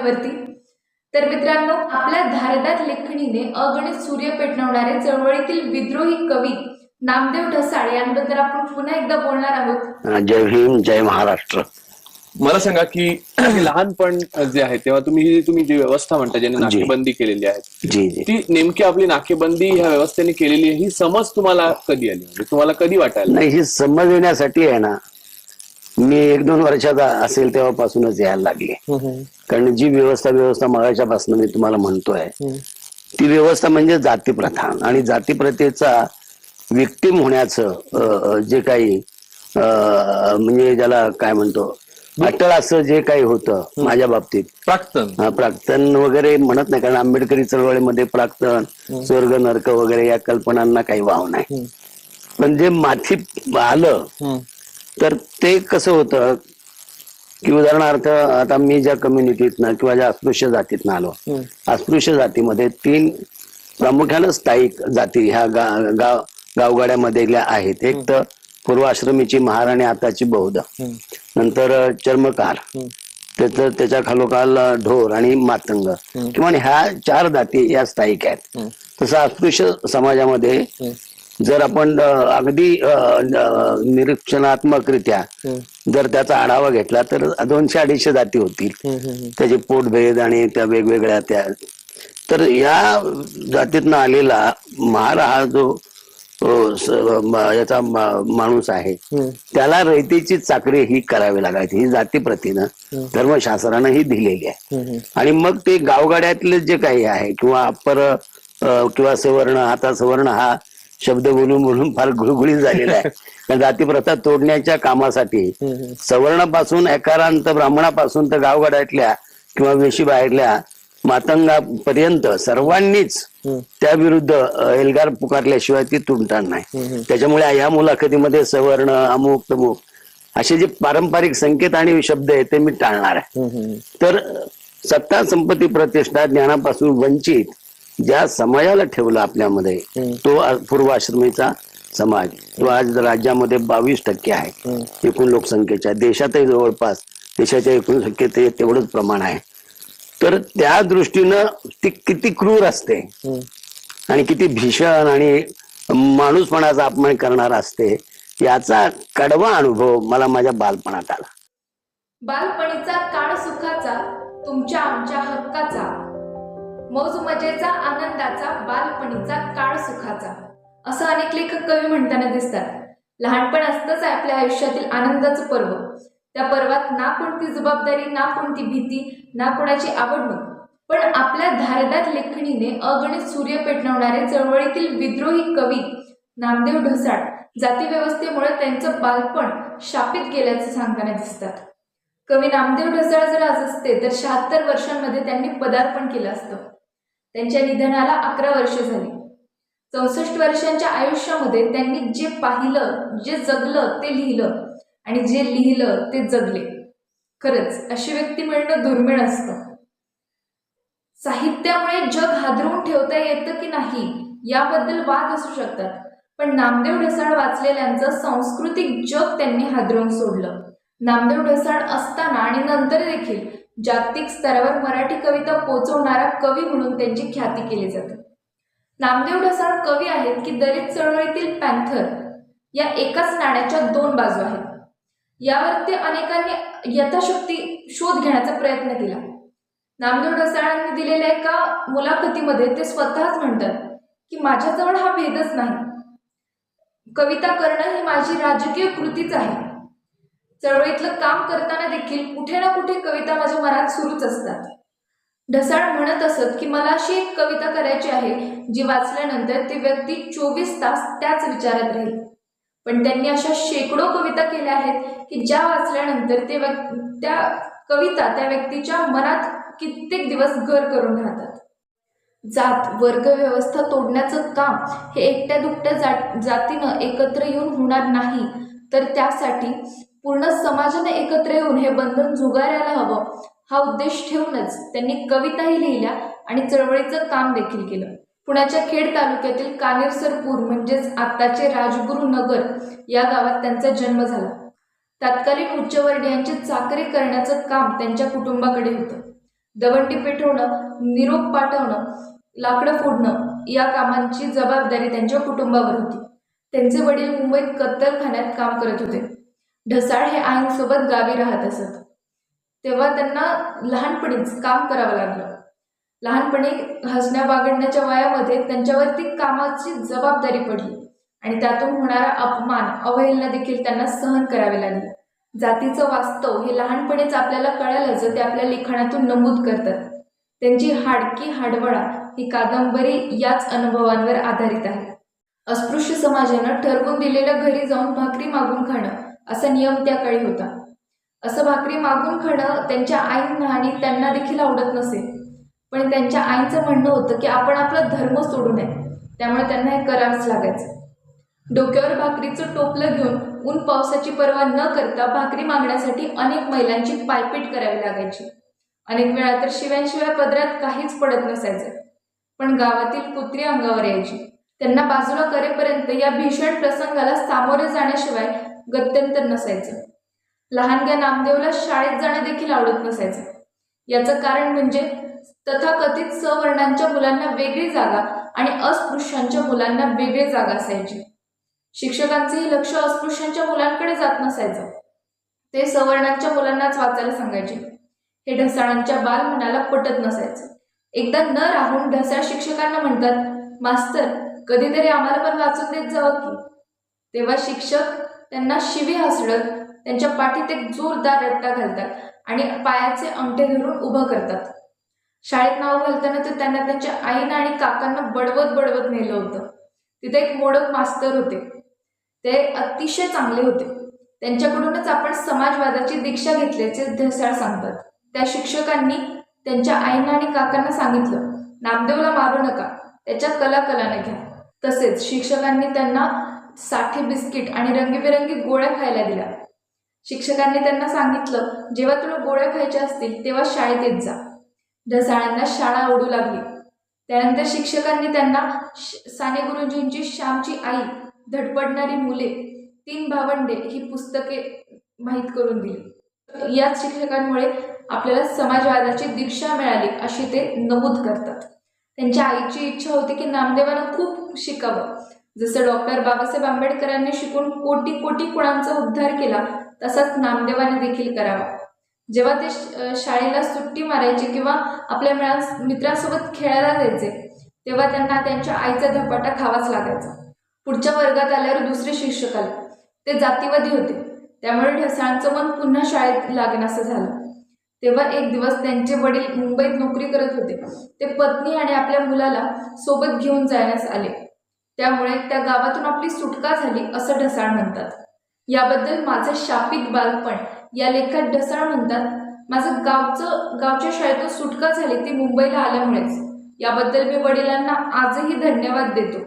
चॅनलवरती तर मित्रांनो आपल्या धारदार लेखणीने अगणित सूर्य पेटवणारे चळवळीतील विद्रोही कवी नामदेव ढसाळ यांबद्दल आपण पुन्हा एकदा बोलणार आहोत. जय भीम जय महाराष्ट्र. मला सांगा की हे लहानपण जे आहे तेव्हा तुम्ही ही तुम्ही जी व्यवस्था म्हणता ज्याने जी. नाकेबंदी केलेली आहे ती नेमकी आपली नाकेबंदी ह्या व्यवस्थेने केलेली आहे ही समज तुम्हाला कधी आली? म्हणजे तुम्हाला कधी वाटायला नाही ही समज येण्यासाठी आहे ना मी एक दोन वर्षाचा असेल तेव्हापासूनच यायला लागले. कारण जी व्यवस्था व्यवस्था मगाच्यापासून मी तुम्हाला म्हणतोय ती व्यवस्था म्हणजे जातीप्रथा आणि जातीप्रथेचा विक्टिम होण्याचं जे काही म्हणजे ज्याला काय म्हणतो अटळ असं जे काही होतं माझ्या बाबतीत. प्राक्तन. प्राक्तन वगैरे म्हणत नाही कारण आंबेडकरी चळवळीमध्ये प्राक्तन स्वर्ग नरक वगैरे या कल्पनांना काही वाव नाही. पण जे माथी आलं तर ते कसं होतं की उदाहरणार्थ आता मी ज्या कम्युनिटीतनं किंवा ज्या अस्पृश्य जातीतनं आलो अस्पृश्य जातीमध्ये तीन प्रामुख्यानं स्थायिक जाती ह्या गा- गाव गावगाड्यामधल्या आहेत. एक तर पूर्वाश्रमीची महार आणि आताची बौद्ध. नंतर चर्मकार. त्याचं त्याच्या खालोखाल ढोर आणि मातंग. किंवा ह्या चार जाती या स्थायिक आहेत. तसं अस्पृश्य समाजामध्ये जर आपण अगदी निरीक्षणात्मकरित्या जर त्याचा आढावा घेतला तर दोनशे अडीचशे जाती होतील. त्याचे पोटभेद आणि त्या वेगवेगळ्या त्या तर या जातीतनं आलेला महार हा जो याचा माणूस आहे त्याला रयतेची चाकरी ही करावी लागायची. ही जातीप्रतीनं धर्मशास्त्रानं ही दिलेली आहे. आणि मग ते गावगाड्यातले जे काही आहे किंवा अप्पर किंवा सवर्ण आता सवर्ण हा शब्द बोलून बोलून फार गुळगुळीत झालेला आहे. कारण जातीप्रथा तोडण्याच्या कामासाठी सवर्णापासून एकारांत ब्राह्मणापासून तर गावगाड्यातल्या किंवा वेशी बाहेरल्या मातंगापर्यंत सर्वांनीच त्या विरुद्ध अ, एल्गार पुकारल्याशिवाय ती तुटणार नाही. त्याच्यामुळे या मुलाखतीमध्ये सवर्ण अमुक तमुक असे जे पारंपरिक संकेत आणि शब्द आहेत ते मी टाळणार आहे. तर सत्ता संपत्ती प्रतिष्ठा ज्ञानापासून वंचित ज्या समाजाला ठेवलं आपल्यामध्ये तो पूर्वाश्रमीचा समाज. तो आज राज्यामध्ये बावीस टक्के आहे. एकूण लोकसंख्येच्या देशातही जवळपास देशाच्या एकूण संख्येत ते- तेवढंच प्रमाण आहे. तर त्या दृष्टीनं ती किती क्रूर असते. आणि किती भीषण आणि माणूसपणाचा अपमान करणार असते याचा कडवा अनुभव मला माझ्या बालपणात आला. बालपणीचा काळ सुखाचा तुमच्या आमच्या हक्काचा. मौज मजेचा आनंदाचा बालपणीचा काळ सुखाचा. असं अनेक लेखक कवी म्हणताना दिसतात. लहानपण असतंच आहे आपल्या आयुष्यातील आनंदाचं पर्व. त्या पर्वात ना कोणती जबाबदारी ना कोणती भीती ना कोणाची आवडणूक. पण आपल्या धारदार लेखणीने अगणित सूर्य पेटवणारे चळवळीतील विद्रोही कवी नामदेव ढसाळ जातीव्यवस्थेमुळे त्यांचं बालपण शापित गेल्याचं सांगताना दिसतात. कवी नामदेव ढसाळ जर आज असते तर शहात्तर वर्षांमध्ये त्यांनी पदार्पण केलं असतं. त्यांच्या निधनाला अकरा वर्ष झाली. चौसष्ट वर्षांच्या आयुष्यामध्ये त्यांनी जे पाहिलं जे जगलं ते लिहिलं आणि जे लिहिलं ते जगले. खरंच अशी व्यक्ती मिळणं दुर्मिळ असतं. साहित्यामुळे जग हादरवून ठेवता येतं की नाही याबद्दल वाद असू शकतात पण नामदेव ढसाळ वाचलेल्यांचं सांस्कृतिक जग त्यांनी हादरवून सोडलं. नामदेव ढसाळ असताना आणि नंतर देखील जागतिक स्तरावर मराठी कविता पोचवणारा कवी म्हणून त्यांची ख्याती केली जाते. नामदेव ढसाळ कवी आहेत की दलित चळवळीतील पॅन्थर या एकाच नाण्याच्या दोन बाजू आहेत. यावर ते अनेकांनी यथाशक्ती शोध घेण्याचा प्रयत्न केला. नामदेव ढसाळांनी दिलेल्या एका मुलाखतीमध्ये ते स्वतःच म्हणतात की माझ्याजवळ हा भेदच नाही. कविता करणं ही माझी राजकीय कृतीच आहे. चळवळीतलं काम करताना देखील कुठे ना कुठे कविता माझ्या मनात सुरूच असतात. ढसाळ म्हणत असत की मला अशी एक कविता करायची आहे जी वाचल्यानंतर ती व्यक्ती चोवीस तास त्याच विचारात राहील. पण त्यांनी अशा शेकडो कविता केल्या आहेत की ज्या वाचल्यानंतर ते व्यक् त्या कविता त्या व्यक्तीच्या मनात कित्येक दिवस घर करून राहतात. जात वर्ग व्यवस्था तोडण्याचं काम हे एकट्या दुकट्या जात जातीनं एकत्र येऊन होणार नाही. तर त्यासाठी पूर्ण समाजाने एकत्र येऊन हे बंधन झुगारायला हवं. हा उद्देश ठेवूनच त्यांनी कविताही लिहिल्या आणि चळवळीचं काम देखील केलं. पुण्याच्या खेड तालुक्यातील कानेरसरपूर म्हणजेच आत्ताचे राजगुरू नगर या गावात त्यांचा जन्म झाला. तत्कालीन उच्चवर्णीयांची चाकरी करण्याचं काम त्यांच्या कुटुंबाकडे होतं. दवंडी पेटवणं निरोप पाठवणं लाकडं फोडणं या कामांची जबाबदारी त्यांच्या कुटुंबावर होती. त्यांचे वडील मुंबईत कत्तलखान्यात काम करत होते. ढसाळ हे आईंसोबत गावी राहत असत. तेव्हा त्यांना लहानपणीच काम करावं लागलं. लहानपणी हसण्या बागडण्याच्या वयामध्ये त्यांच्यावरती कामाची जबाबदारी पडली आणि त्यातून होणारा अपमान अवहेलना देखील त्यांना सहन करावे लागले. जातीचं वास्तव हे लहानपणीच आपल्याला कळालं ते आपल्या लिखाणातून नमूद करतात. त्यांची हाडकी हाडवळा ही कादंबरी याच अनुभवांवर आधारित आहे. अस्पृश्य समाजानं ठरवून दिलेलं घरी जाऊन भाकरी मागून खाणं असा नियम त्या काळी होता. असं भाकरी मागून खाणं त्यांच्या आईंना आणि त्यांना देखील आवडत नसे. पण त्यांच्या आईचं म्हणणं होतं की आपण आपला धर्म सोडू नये. त्यामुळे त्यांना हे करावंच लागायचं. डोक्यावर भाकरीचं टोपलं घेऊन ऊन पावसाची पर्वा न करता भाकरी मागण्यासाठी अनेक महिलांची पायपीट करावी लागायची. अनेक वेळा तर शिव्यांशिवाय पदरात काहीच पडत नसायचं. पण गावातील पुत्री अंगावर यायची. त्यांना बाजूला करेपर्यंत या भीषण प्रसंगाला सामोरे जाण्याशिवाय गत्यंतर नसायचं. लहानग्या नामदेवला शाळेत जाणं देखील आवडत नसायचं. याचं कारण म्हणजे तथाकथित सवर्णांच्या मुलांना वेगळी जागा आणि अस्पृश्यांच्या मुलांना वेगळी जागा असायची. शिक्षकांचेही लक्ष अस्पृश्यांच्या मुलांकडे जात नसायचं. ते सवर्णांच्या मुलांनाच वाचायला सांगायचे. हे ढसाळांच्या बालमनाला पटत नसायचं. एकदा न राहून ढसाळ शिक्षकांना म्हणतात मास्तर कधीतरी आम्हाला पण वाचून देत जावं की. तेव्हा शिक्षक त्यांना शिवी हसडत त्यांच्या पाठीत एक जोरदार रट्टा घालतात आणि पायाचे अंगठे धरून उभं करतात. शाळेत नाव घालताना तर त्यांना त्यांच्या आईनं आणि काकांना बडवत बडवत नेलं होतं. तिथे एक मोडक मास्तर होते. ते अतिशय चांगले होते. त्यांच्याकडूनच आपण समाजवादाची दीक्षा घेतल्याचे ढसाळ सांगतात. त्या शिक्षकांनी त्यांच्या आईना आणि काकांना सांगितलं नामदेवला मारू नका त्याच्या कला कलाने घ्या. तसेच शिक्षकांनी त्यांना साठी बिस्किट आणि रंगीबेरंगी गोळ्या खायला दिल्या. शिक्षकांनी त्यांना सांगितलं जेव्हा तुला गोळ्या खायच्या असतील तेव्हा शाळेत येत जा. ढसाळांना शाळा आवडू लागली. त्यानंतर शिक्षकांनी त्यांना साने गुरुजींची श्यामची आई धडपडणारी मुले तीन भावंडे ही पुस्तके माहीत करून दिली. याच शिक्षकांमुळे आपल्याला समाजवादाची दीक्षा मिळाली अशी ते नमूद करतात. त्यांच्या आईची इच्छा होती की नामदेवांना खूप शिकावं. जसं डॉक्टर बाबासाहेब आंबेडकरांनी शिकून कोटी कोटी कुळांचा उद्धार केला तसाच नामदेवाने देखील करावा. जेव्हा ते शाळेला सुट्टी मारायचे किंवा आपल्या मिळा मित्रांसोबत खेळायला जायचे तेव्हा त्यांना त्यांच्या आईचा धपाटा खावाच लागायचा. पुढच्या वर्गात आल्यावर दुसरे शिक्षक आले. ते जातीवादी होते. त्यामुळे ढसाळांचं मन पुन्हा शाळेत लागेनासं झालं. तेव्हा एक दिवस त्यांचे वडील मुंबईत नोकरी करत होते. ते पत्नी आणि आपल्या मुलाला सोबत घेऊन जाण्यास आले. त्यामुळे त्या गावातून आपली सुटका झाली असं ढसाळ म्हणतात. याबद्दल माझं शापित बालपण या लेखात ढसाळ म्हणतात. माझं गावचं गावच्या शाळेतून सुटका झाली ती मुंबईला आल्यामुळेच. याबद्दल मी वडिलांना आजही धन्यवाद देतो.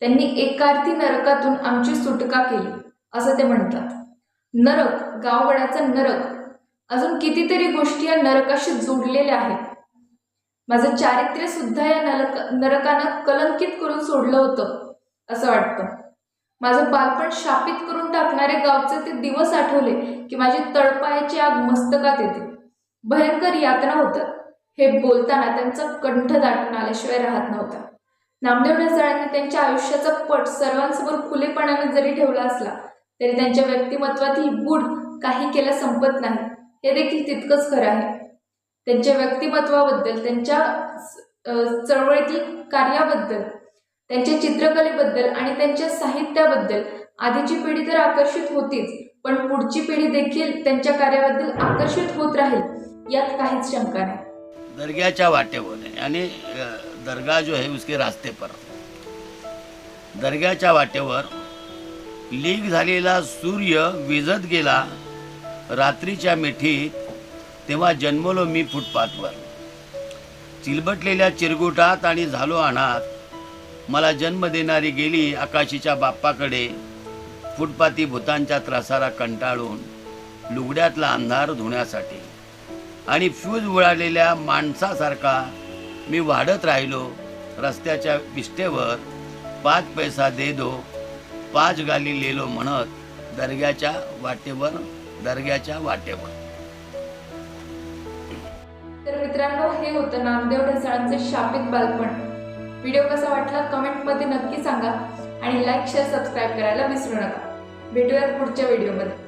त्यांनी एकार्थी नरकातून आमची सुटका केली असं ते म्हणतात. नरक गावगडाचा नरक. अजून कितीतरी गोष्टी या नरकाशी जोडलेल्या आहेत. माझं चारित्र्य सुद्धा या नरक नरकानं कलंकित करून सोडलं होतं असं वाटतं. माझं बालपण शापित करून टाकणारे गावचे ते दिवस आठवले की माझी तळपायाची आग मस्तकात येते. भयंकर यातना होतं हे बोलताना त्यांचा कंठ दाटून आल्याशिवाय राहत नव्हता. नामदेव ढसाळांनी त्यांच्या आयुष्याचा पट सर्वांसमोर खुलेपणाने जरी ठेवला असला तरी त्यांच्या व्यक्तिमत्वातील गुढ काही केला संपत नाही. हे देखील तितकंच खरं आहे. त्यांच्या व्यक्तिमत्वाबद्दल त्यांच्या चळवळीतील कार्याबद्दल त्यांच्या चित्रकलेबद्दल आणि त्यांच्या साहित्याबद्दल आधीची पिढी तर आकर्षित होतीच पण पुढची पिढी देखील त्यांच्या कार्याबद्दल आकर्षित होत राहील यात काहीच शंका नाही. दर्ग्याच्या वाटेवर आणि दर्गा जो है उसके रास्ते पर दर्ग्याच्या वाटेवर लीक झालेला सूर्य विजत गेला रात्रीच्या मिठीत तेव्हा जन्मलो मी फुटपाथवर. चिलबटलेल्या चिरगुटात आणि झालो अनाथ. मला जन्म देणारी गेली आकाशीच्या बाप्पाकडे. फुटपाती भूतांच्या त्रासाला कंटाळून लुगड्यातला अंधार धुण्यासाठी. आणि फ्यूज उडालेल्या माणसासारखा मी वाढत राहिलो रस्त्याच्या विष्टेवर पाच पैसा दे दो पाच गाली लेलो म्हणत दर्ग्याच्या वाटेवर दर्ग्याच्या वाटेवर. मित्रांनो हे होतं नामदेव ढसाळांचं शापित बालपण. व्हिडिओ कसा वाटला कमेंटमध्ये नक्की सांगा आणि लाईक शेअर सबस्क्राईब करायला विसरू नका. भेटूयात पुढच्या व्हिडिओमध्ये.